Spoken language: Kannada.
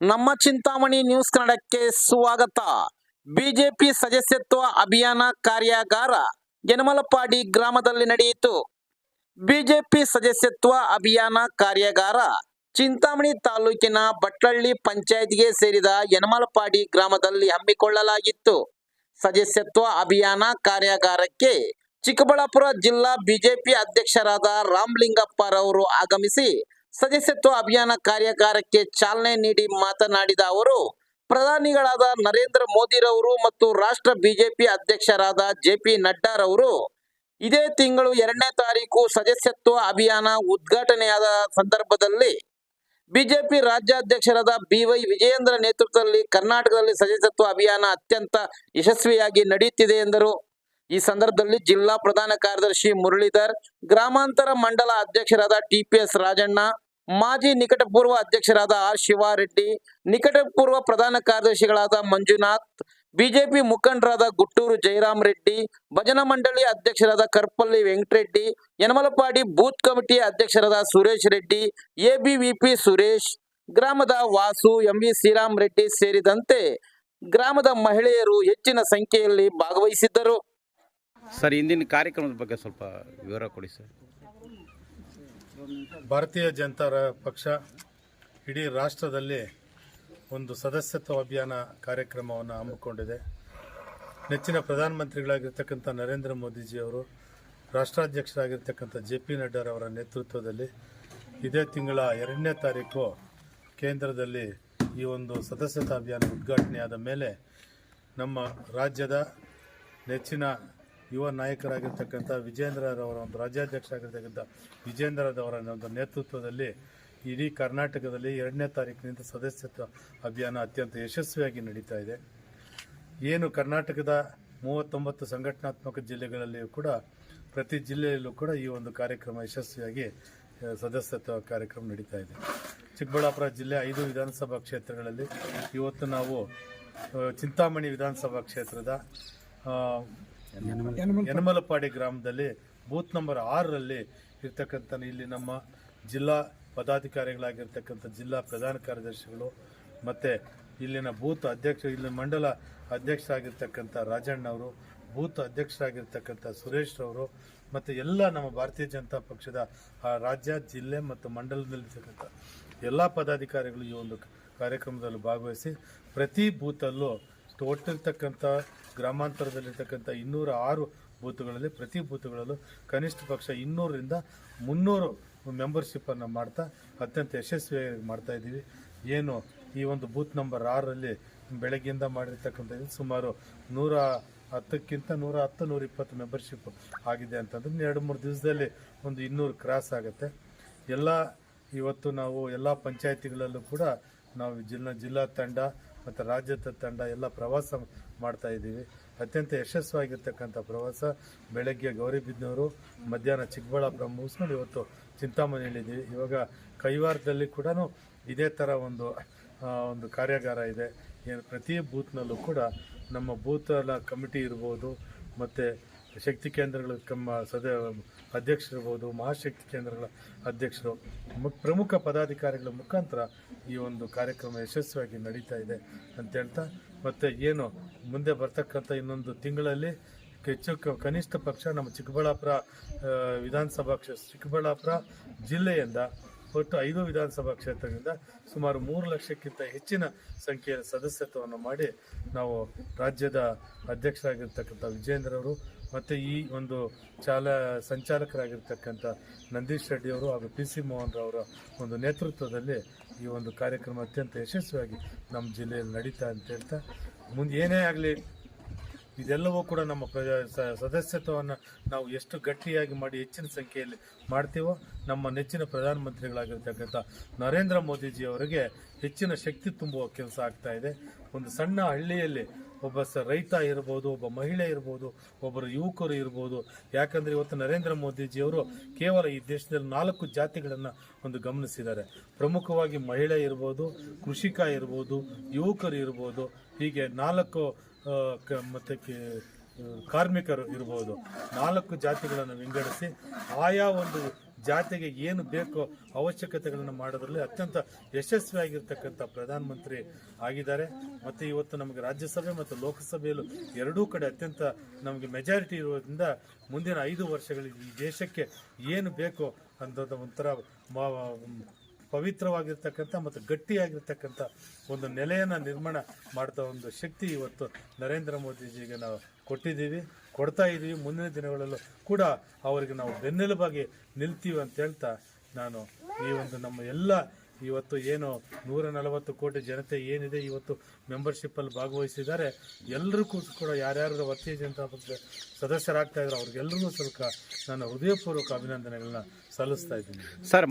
ನಮ್ಮ ಚಿಂತಾಮಣಿ ನ್ಯೂಸ್ ಕನ್ನಡಕ್ಕೆ ಸ್ವಾಗತ. ಬಿಜೆಪಿ ಸದಸ್ಯತ್ವ ಅಭಿಯಾನ ಕಾರ್ಯಾಗಾರ ಯನಮಲಪಾಡಿ ಗ್ರಾಮದಲ್ಲಿ ನಡೆಯಿತು. ಬಿಜೆಪಿ ಸದಸ್ಯತ್ವ ಅಭಿಯಾನ ಕಾರ್ಯಾಗಾರ ಚಿಂತಾಮಣಿ ತಾಲೂಕಿನ ಬಟ್ಲಳ್ಳಿ ಪಂಚಾಯತ್ಗೆ ಸೇರಿದ ಯನಮಲಪಾಡಿ ಗ್ರಾಮದಲ್ಲಿ ಹಮ್ಮಿಕೊಳ್ಳಲಾಗಿತ್ತು. ಸದಸ್ಯತ್ವ ಅಭಿಯಾನ ಕಾರ್ಯಾಗಾರಕ್ಕೆ ಚಿಕ್ಕಬಳ್ಳಾಪುರ ಜಿಲ್ಲಾ ಬಿಜೆಪಿ ಅಧ್ಯಕ್ಷರಾದ ರಾಮಲಿಂಗಪ್ಪರವರು ಆಗಮಿಸಿ ಸದಸ್ಯತ್ವ ಅಭಿಯಾನ ಕಾರ್ಯಾಗಾರಕ್ಕೆ ಚಾಲನೆ ನೀಡಿ ಮಾತನಾಡಿದ ಅವರು, ಪ್ರಧಾನಿಗಳಾದ ನರೇಂದ್ರ ಮೋದಿರವರು ಮತ್ತು ರಾಷ್ಟ್ರ ಬಿಜೆಪಿ ಅಧ್ಯಕ್ಷರಾದ ಜೆ ಪಿ ನಡ್ಡಾರವರು ಇದೇ ತಿಂಗಳು ಎರಡನೇ ತಾರೀಕು ಸದಸ್ಯತ್ವ ಅಭಿಯಾನ ಉದ್ಘಾಟನೆಯಾದ ಸಂದರ್ಭದಲ್ಲಿ ಬಿಜೆಪಿ ರಾಜ್ಯಾಧ್ಯಕ್ಷರಾದ ಬಿ ವೈ ವಿಜಯೇಂದ್ರ ನೇತೃತ್ವದಲ್ಲಿ ಕರ್ನಾಟಕದಲ್ಲಿ ಸದಸ್ಯತ್ವ ಅಭಿಯಾನ ಅತ್ಯಂತ ಯಶಸ್ವಿಯಾಗಿ ನಡೆಯುತ್ತಿದೆ ಎಂದರು. ಈ ಸಂದರ್ಭದಲ್ಲಿ ಜಿಲ್ಲಾ ಪ್ರಧಾನ ಕಾರ್ಯದರ್ಶಿ ಮುರಳೀಧರ್, ಗ್ರಾಮಾಂತರ ಮಂಡಲ ಅಧ್ಯಕ್ಷರಾದ ಟಿಪಿಎಸ್ ರಾಜಣ್ಣ ಮಾಜಿ ನಿಕಟಪೂರ್ವ ಅಧ್ಯಕ್ಷರಾದ ಆರ್ ಶಿವಾರೆಡ್ಡಿ, ನಿಕಟಪೂರ್ವ ಪ್ರಧಾನ ಕಾರ್ಯದರ್ಶಿಗಳಾದ ಮಂಜುನಾಥ್, ಬಿಜೆಪಿ ಮುಖಂಡರಾದ ಗುಟ್ಟೂರು ಜಯರಾಮ್ ರೆಡ್ಡಿ ಭಜನಾ ಮಂಡಳಿ ಅಧ್ಯಕ್ಷರಾದ ಕರ್ಪಲ್ಲಿ ವೆಂಕಟರೆಡ್ಡಿ, ಯನಮಲಪಾಡಿ ಬೂತ್ ಕಮಿಟಿ ಅಧ್ಯಕ್ಷರಾದ ಸುರೇಶ್ ರೆಡ್ಡಿ, ಎಬಿವಿಪಿ ಸುರೇಶ್, ಗ್ರಾಮದ ವಾಸು ಎಂವಿ ಶ್ರೀರಾಮ್ ರೆಡ್ಡಿ ಸೇರಿದಂತೆ ಗ್ರಾಮದ ಮಹಿಳೆಯರು ಹೆಚ್ಚಿನ ಸಂಖ್ಯೆಯಲ್ಲಿ ಭಾಗವಹಿಸಿದ್ದರು. ಸರ್ ಇಂದಿನ ಕಾರ್ಯಕ್ರಮದ ಬಗ್ಗೆ ಸ್ವಲ್ಪ ವಿವರ ಕೊಡಿ ಸರ್. ಭಾರತೀಯ ಜನತಾ ಪಕ್ಷ ಇಡೀ ರಾಷ್ಟ್ರದಲ್ಲಿ ಒಂದು ಸದಸ್ಯತ್ವ ಅಭಿಯಾನ ಕಾರ್ಯಕ್ರಮವನ್ನು ಹಮ್ಮಿಕೊಂಡಿದೆ. ನೆಚ್ಚಿನ ಪ್ರಧಾನಮಂತ್ರಿಗಳಾಗಿರ್ತಕ್ಕಂಥ ನರೇಂದ್ರ ಮೋದಿಜಿಯವರು, ರಾಷ್ಟ್ರಾಧ್ಯಕ್ಷರಾಗಿರ್ತಕ್ಕಂಥ ಜೆ ಪಿ ನಡ್ಡಾರವರ ನೇತೃತ್ವದಲ್ಲಿ ಇದೇ ತಿಂಗಳ ಎರಡನೇ ತಾರೀಕು ಕೇಂದ್ರದಲ್ಲಿ ಈ ಒಂದು ಸದಸ್ಯತಾ ಅಭಿಯಾನ ಉದ್ಘಾಟನೆಯಾದ ಮೇಲೆ ನಮ್ಮ ರಾಜ್ಯದ ನೆಚ್ಚಿನ ಯುವ ನಾಯಕರಾಗಿರ್ತಕ್ಕಂಥ ವಿಜೇಂದ್ರರವರ ಒಂದು ರಾಜ್ಯಾಧ್ಯಕ್ಷರಾಗಿರ್ತಕ್ಕಂಥ ವಿಜೇಂದ್ರರವರ ಒಂದು ನೇತೃತ್ವದಲ್ಲಿ ಇಡೀ ಕರ್ನಾಟಕದಲ್ಲಿ ಎರಡನೇ ತಾರೀಕಿನಿಂದ ಸದಸ್ಯತ್ವ ಅಭಿಯಾನ ಅತ್ಯಂತ ಯಶಸ್ವಿಯಾಗಿ ನಡೀತಾ ಇದೆ. ಏನು ಕರ್ನಾಟಕದ ಮೂವತ್ತೊಂಬತ್ತು ಸಂಘಟನಾತ್ಮಕ ಜಿಲ್ಲೆಗಳಲ್ಲಿಯೂ ಕೂಡ ಪ್ರತಿ ಜಿಲ್ಲೆಯಲ್ಲೂ ಕೂಡ ಈ ಒಂದು ಕಾರ್ಯಕ್ರಮ ಯಶಸ್ವಿಯಾಗಿ ಸದಸ್ಯತ್ವ ಕಾರ್ಯಕ್ರಮ ನಡೀತಾ ಇದೆ. ಚಿಕ್ಕಬಳ್ಳಾಪುರ ಜಿಲ್ಲೆ ಐದು ವಿಧಾನಸಭಾ ಕ್ಷೇತ್ರಗಳಲ್ಲಿ ಇವತ್ತು ನಾವು ಚಿಂತಾಮಣಿ ವಿಧಾನಸಭಾ ಕ್ಷೇತ್ರದ ಯನಮಲಪಾಡಿ ಗ್ರಾಮದಲ್ಲಿ ಬೂತ್ ನಂಬರ್ ಆರರಲ್ಲಿ ಇರ್ತಕ್ಕಂಥ ಇಲ್ಲಿ ನಮ್ಮ ಜಿಲ್ಲಾ ಪದಾಧಿಕಾರಿಗಳಾಗಿರ್ತಕ್ಕಂಥ ಜಿಲ್ಲಾ ಪ್ರಧಾನ ಕಾರ್ಯದರ್ಶಿಗಳು ಮತ್ತು ಇಲ್ಲಿನ ಬೂತ್ ಅಧ್ಯಕ್ಷ ಇಲ್ಲಿ ಮಂಡಲ ಅಧ್ಯಕ್ಷರಾಗಿರ್ತಕ್ಕಂಥ ರಾಜಣ್ಣವರು ಬೂತ್ ಅಧ್ಯಕ್ಷರಾಗಿರ್ತಕ್ಕಂಥ ಸುರೇಶ್ ಅವರು ಮತ್ತು ಎಲ್ಲ ನಮ್ಮ ಭಾರತೀಯ ಜನತಾ ಪಕ್ಷದ ಆ ರಾಜ್ಯ ಜಿಲ್ಲೆ ಮತ್ತು ಮಂಡಲದಲ್ಲಿರ್ತಕ್ಕಂಥ ಎಲ್ಲ ಪದಾಧಿಕಾರಿಗಳು ಈ ಒಂದು ಕಾರ್ಯಕ್ರಮದಲ್ಲಿ ಭಾಗವಹಿಸಿ ಪ್ರತಿ ಬೂತಲ್ಲೂ ಒಟ್ಟಿರ್ತಕ್ಕಂಥ ಗ್ರಾಮಾಂತರದಲ್ಲಿರ್ತಕ್ಕಂಥ ಇನ್ನೂರ ಆರು ಬೂತ್ಗಳಲ್ಲಿ, ಪ್ರತಿ ಬೂತ್ಗಳಲ್ಲೂ ಕನಿಷ್ಠ ಪಕ್ಷ ಇನ್ನೂರರಿಂದ ಮುನ್ನೂರು ಮೆಂಬರ್ಶಿಪ್ಪನ್ನು ಮಾಡ್ತಾ, ಅತ್ಯಂತ ಯಶಸ್ವಿಯಾಗಿ ಮಾಡ್ತಾ ಇದ್ದೀವಿ. ಏನು ಈ ಒಂದು ಬೂತ್ ನಂಬರ್ ಆರಲ್ಲಿ ಬೆಳಗ್ಗೆಯಿಂದ ಮಾಡಿರ್ತಕ್ಕಂಥ ಇದು ಸುಮಾರು ನೂರ ಹತ್ತಕ್ಕಿಂತ ನೂರ ಹತ್ತು, ನೂರ ಇಪ್ಪತ್ತು ಮೆಂಬರ್ಶಿಪ್ ಆಗಿದೆ ಅಂತಂದ್ರೆ ಎರಡು ಮೂರು ದಿವಸದಲ್ಲಿ ಒಂದು ಇನ್ನೂರು ಕ್ರಾಸ್ ಆಗುತ್ತೆ. ಎಲ್ಲ, ಇವತ್ತು ನಾವು ಎಲ್ಲ ಪಂಚಾಯತಿಗಳಲ್ಲೂ ಕೂಡ ನಾವು ಜಿಲ್ಲಾ ಜಿಲ್ಲಾ ತಂಡ ಮತ್ತು ರಾಜ್ಯದ ತಂಡ ಎಲ್ಲ ಪ್ರವಾಸ ಮಾಡ್ತಾ ಇದ್ದೀವಿ. ಅತ್ಯಂತ ಯಶಸ್ವಾಗಿರ್ತಕ್ಕಂಥ ಪ್ರವಾಸ ಬೆಳಗ್ಗೆ ಗೌರಿಬಿದ್ನವರು ಮಧ್ಯಾಹ್ನ ಚಿಕ್ಕಬಳ್ಳಾಪುರ ಮುಗಿಸ್ಕೊಂಡು ಇವತ್ತು ಚಿಂತಾಮಣಿಯಲ್ಲಿದ್ದೀವಿ ಇವಾಗ ಕೈವಾರದಲ್ಲಿ ಕೂಡ ಇದೇ ಥರ ಒಂದು ಒಂದು ಕಾರ್ಯಾಗಾರ ಇದೆ. ಏನು ಪ್ರತಿ ಬೂತ್ನಲ್ಲೂ ಕೂಡ ನಮ್ಮ ಬೂತಲ ಕಮಿಟಿ ಇರ್ಬೋದು, ಮತ್ತು ಶಕ್ತಿ ಕೇಂದ್ರಗಳ ಕಮ್ಮ ಸದ ಅಧ್ಯಕ್ಷರಿರ್ಬೋದು, ಮಹಾಶಕ್ತಿ ಕೇಂದ್ರಗಳ ಅಧ್ಯಕ್ಷರು ಪ್ರಮುಖ ಪದಾಧಿಕಾರಿಗಳ ಮುಖಾಂತರ ಈ ಒಂದು ಕಾರ್ಯಕ್ರಮ ಯಶಸ್ವಿಯಾಗಿ ನಡೀತಾ ಇದೆ ಅಂತ ಹೇಳ್ತಾ, ಮತ್ತು ಏನು ಮುಂದೆ ಬರ್ತಕ್ಕಂಥ ಇನ್ನೊಂದು ತಿಂಗಳಲ್ಲಿ ಹೆಚ್ಚು ಕನಿಷ್ಠ ಪಕ್ಷ ನಮ್ಮ ಚಿಕ್ಕಬಳ್ಳಾಪುರ ವಿಧಾನಸಭಾ ಕ್ಷೇತ್ರ, ಚಿಕ್ಕಬಳ್ಳಾಪುರ ಜಿಲ್ಲೆಯಿಂದ ಒಟ್ಟು ಐದು ವಿಧಾನಸಭಾ ಕ್ಷೇತ್ರದಿಂದ ಸುಮಾರು ಮೂರು ಲಕ್ಷಕ್ಕಿಂತ ಹೆಚ್ಚಿನ ಸಂಖ್ಯೆಯ ಸದಸ್ಯತ್ವವನ್ನು ಮಾಡಿ ನಾವು ರಾಜ್ಯದ ಅಧ್ಯಕ್ಷರಾಗಿರ್ತಕ್ಕಂಥ ವಿಜೇಂದ್ರ ಅವರು ಮತ್ತು ಈ ಒಂದು ಚಾಲ ಸಂಚಾಲಕರಾಗಿರ್ತಕ್ಕಂಥ ನಂದೀಶ್ ರೆಡ್ಡಿಯವರು ಹಾಗೂ ಪಿ ಸಿ ಮೋಹನ್ ಅವರ ಒಂದು ನೇತೃತ್ವದಲ್ಲಿ ಈ ಒಂದು ಕಾರ್ಯಕ್ರಮ ಅತ್ಯಂತ ಯಶಸ್ವಿಯಾಗಿ ನಮ್ಮ ಜಿಲ್ಲೆಯಲ್ಲಿ ನಡೀತಾ ಅಂತ ಹೇಳ್ತಾ, ಮುಂದೆ ಏನೇ ಆಗಲಿ ಇದೆಲ್ಲವೂ ಕೂಡ ನಮ್ಮ ಪ್ರಜಾ ಸದಸ್ಯತ್ವವನ್ನು ನಾವು ಎಷ್ಟು ಗಟ್ಟಿಯಾಗಿ ಮಾಡಿ ಹೆಚ್ಚಿನ ಸಂಖ್ಯೆಯಲ್ಲಿ ಮಾಡ್ತೀವೋ ನಮ್ಮ ನೆಚ್ಚಿನ ಪ್ರಧಾನಮಂತ್ರಿಗಳಾಗಿರ್ತಕ್ಕಂಥ ನರೇಂದ್ರ ಮೋದಿಜಿಯವರಿಗೆ ಹೆಚ್ಚಿನ ಶಕ್ತಿ ತುಂಬುವ ಕೆಲಸ ಆಗ್ತಾ ಇದೆ. ಒಂದು ಸಣ್ಣ ಹಳ್ಳಿಯಲ್ಲಿ ಒಬ್ಬ ಸ ರೈತ ಇರ್ಬೋದು, ಒಬ್ಬ ಮಹಿಳೆ ಇರ್ಬೋದು, ಒಬ್ಬರು ಯುವಕರು ಇರ್ಬೋದು. ಯಾಕಂದರೆ ಇವತ್ತು ನರೇಂದ್ರ ಮೋದಿಜಿಯವರು ಕೇವಲ ಈ ದೇಶದಲ್ಲಿ ನಾಲ್ಕು ಜಾತಿಗಳನ್ನು ಒಂದು ಗಮನಿಸಿದ್ದಾರೆ. ಪ್ರಮುಖವಾಗಿ ಮಹಿಳೆ ಇರ್ಬೋದು, ಕೃಷಿಕ ಇರ್ಬೋದು, ಯುವಕರು ಇರ್ಬೋದು. ಹೀಗೆ ನಾಲ್ಕು ಕ- ಮತ್ತೆ ಕಾರ್ಮಿಕರು ಇರ್ಬೋದು. ನಾಲ್ಕು ಜಾತಿಗಳನ್ನು ವಿಂಗಡಿಸಿ ಆಯಾ ಒಂದು ಜಾತಿಗೆ ಏನು ಬೇಕೋ ಅವಶ್ಯಕತೆಗಳನ್ನು ಮಾಡೋದ್ರಲ್ಲಿ ಅತ್ಯಂತ ಯಶಸ್ವಿಯಾಗಿರ್ತಕ್ಕಂಥ ಪ್ರಧಾನಮಂತ್ರಿ ಆಗಿದ್ದಾರೆ. ಮತ್ತು ಇವತ್ತು ನಮಗೆ ರಾಜ್ಯಸಭೆ ಮತ್ತು ಲೋಕಸಭೆಯಲ್ಲೂ ಎರಡೂ ಕಡೆ ಅತ್ಯಂತ ನಮಗೆ ಮೆಜಾರಿಟಿ ಇರೋದ್ರಿಂದ ಮುಂದಿನ ಐದು ವರ್ಷಗಳಿಗೆ ಈ ದೇಶಕ್ಕೆ ಏನು ಬೇಕೋ ಅಂತ ಒಂಥರ ಪವಿತ್ರವಾಗಿರ್ತಕ್ಕಂಥ ಮತ್ತು ಗಟ್ಟಿಯಾಗಿರ್ತಕ್ಕಂಥ ಒಂದು ನೆಲೆಯನ್ನು ನಿರ್ಮಾಣ ಮಾಡ್ತಾ ಒಂದು ಶಕ್ತಿ ಇವತ್ತು ನರೇಂದ್ರ ಮೋದಿಜಿಗೆ ನಾವು ಕೊಟ್ಟಿದ್ದೀವಿ, ಕೊಡ್ತಾ ಇದ್ದೀವಿ ಮುಂದಿನ ದಿನಗಳಲ್ಲೂ ಕೂಡ ಅವರಿಗೆ ನಾವು ಬೆನ್ನೆಲುಬಾಗಿ ನಿಲ್ತೀವಿ ಅಂತ ಹೇಳ್ತಾ ನಾನು ಈ ಒಂದು ನಮ್ಮ ಎಲ್ಲ ಇವತ್ತು ಏನು ನೂರ ನಲವತ್ತು ಕೋಟಿ ಜನತೆ ಏನಿದೆ ಇವತ್ತು ಮೆಂಬರ್ಶಿಪ್ಪಲ್ಲಿ ಭಾಗವಹಿಸಿದ್ದಾರೆ. ಎಲ್ಲರಿಗೂ ಕೂಡ ಯಾರ್ಯಾರು ಭಾರತೀಯ ಜನತಾ ಪಕ್ಷದ ಸದಸ್ಯರಾಗ್ತಾ ಇದ್ದಾರೆ ಅವ್ರಿಗೆಲ್ಲರಿಗೂ ಸ್ವಲ್ಪ ನಾನು ಹೃದಯಪೂರ್ವಕ ಅಭಿನಂದನೆಗಳನ್ನ ಸಲ್ಲಿಸ್ತಾ ಇದ್ದೀನಿ. ಸರ್